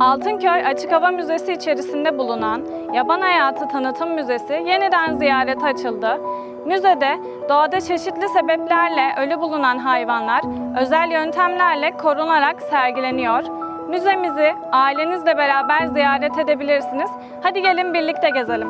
Altınköy Açık Hava Müzesi içerisinde bulunan Yaban Hayatı Tanıtım Müzesi yeniden ziyarete açıldı. Müzede doğada çeşitli sebeplerle ölü bulunan hayvanlar özel yöntemlerle korunarak sergileniyor. Müzemizi ailenizle beraber ziyaret edebilirsiniz. Hadi gelin birlikte gezelim.